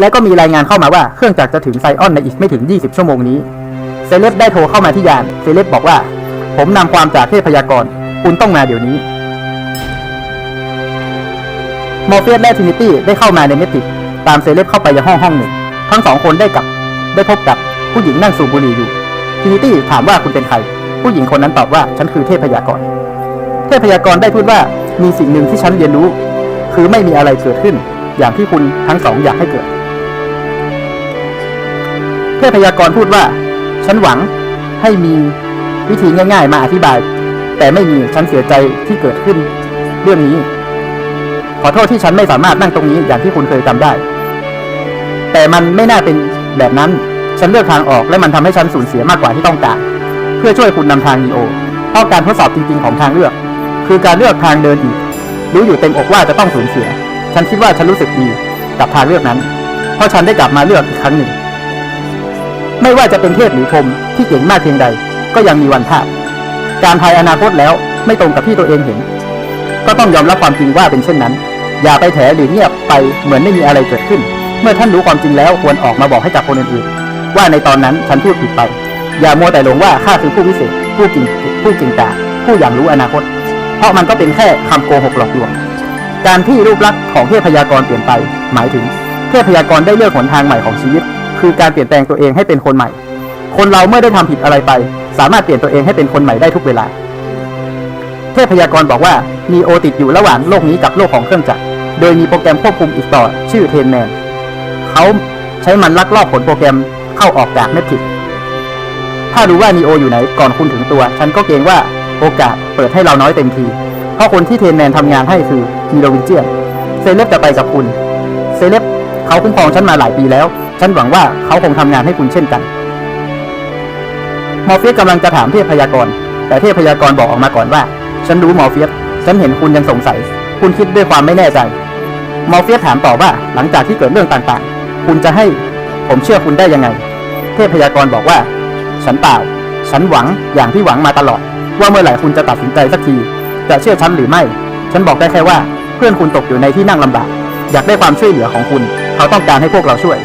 และก็มีรายงานเข้ามาว่าเครื่องจักรจะถึงไซออนในอีกไม่ถึง 20 ชั่วโมงนี้ เซเลบได้โทรเข้ามาที่ยาน เซเลบบอกว่า ผมนำความจากเทพยากร คุณต้องมาเดี๋ยวนี้มอร์เฟียสและทินิตี้ได้เข้ามาในเมติกตามเซเลบเข้าไปยังห้องห้องหนึ่ง ทั้งสองคนได้กับ ได้พบกับผู้หญิงนั่งสูบบุหรี่อยู่ ทินิตี้ถามว่าคุณเป็นใคร ผู้หญิงคนนั้นตอบว่าฉันคือเทพยากร เทพยากรได้พูดว่ามีสิ่งหนึ่งที่ฉันเรียนรู้ คือไม่มีอะไรเกิดขึ้น อย่างที่คุณทั้งสองอยากให้เกิด เทพยากรณ์พูดว่า ฉันหวังให้มีวิธีง่าย ๆ มาอธิบาย แต่ไม่มีฉันเสียใจที่เกิดขึ้นเรื่องนี้ ขอโทษที่ฉันไม่สามารถนั่งตรงนี้อย่างที่คุณเคยจำได้ แต่มันไม่น่าเป็นแบบนั้น ฉันเลือกทางออกและมันทำให้ฉันสูญเสียมากกว่าที่ต้องการ เพื่อช่วยคุณนำทางนีโอเพราะการทดสอบจริง ๆ ของทางเลือก คือการเลือกทางเดินอีกรู้อยู่เต็มอกว่าจะต้องสูญเสีย ฉันคิดว่าฉันรู้สึกดีกับทางเลือกนั้น เพราะฉันได้กลับมาเลือกอีกครั้งหนึ่ง ไม่ว่าจะเป็นเทพหรือพรมที่เก่งมากเพียงใด ก็ยังมีวันพลาดการทายอนาคตแล้วไม่ตรงกับที่ตัวเองเห็น ก็ต้องยอมรับความจริงว่าเป็นเช่นนั้น อย่าไปแถหรือเงียบไปเหมือนไม่มีอะไรเกิดขึ้น เมื่อท่านรู้ความจริงแล้วควรออกมาบอกให้กับคนอื่นๆว่าในตอนนั้นฉันพูดผิดไป อย่ามัวแต่หลงว่าข้าคือผู้วิเศษผู้จริงผู้จริงกาผู้อย่างรู้อนาคต เพราะมันก็เป็นแค่คำโกหกหลอกลวงการที่รูปลักษณ์ของเทพพยากรเปลี่ยนไป หมายถึงเทพยากรได้เลือกหนทางใหม่ของชีวิต คือการเปลี่ยนแปลงตัวเองให้เป็นคนใหม่ คนเราเมื่อได้ทำผิดอะไรไป สามารถเปลี่ยนตัวเองให้เป็นคนใหม่ได้ทุกเวลา เทพยากรบอกว่ามีโอติดอยู่ระหว่างโลกนี้กับโลกของเครื่องจักร โดยมีโปรแกรมควบคุมอีกต่อ ชื่อเทนแมนเขาใช้มันลักลอบผลโปรแกรมเข้าออกจากเมทริกถ้ารู้ว่านีโออยู่ไหนก่อนคุณถึงตัว ฉันก็เกรงว่าโอกาสเปิดให้เราน้อยเต็มที เพราะคนที่เทนแมนทำงานให้คือมีโรวินเจียนเซเลบจะไปกับคุณ เซเลบเขาคุ้มครองฉันมาหลายปีแล้ว ฉันหวังว่าเขาคงทำงานให้คุณเช่นกัน มอร์เฟียสกำลังจะถามเทพพยากร แต่เทพพยากรบอกออกมาก่อนว่า ฉันรู้มอร์เฟียส ฉันเห็นคุณยังสงสัย คุณคิดด้วยความไม่แน่ใจ มอร์เฟียสถามต่อว่า หลังจากที่เกิดเรื่องต่างๆ คุณจะให้ผมเชื่อคุณได้ยังไง เทพพยากรบอกว่า ฉันเปล่า ฉันหวังอย่างที่หวังมาตลอด ว่าเมื่อไหร่คุณจะตัดสินใจสักที จะเชื่อฉันหรือไม่ ฉันบอกได้แค่ว่า เพื่อนคุณตกอยู่ในที่นั่งลำบาก อยากได้ความช่วยเหลือของคุณ เขาต้องการให้พวกเราช่วย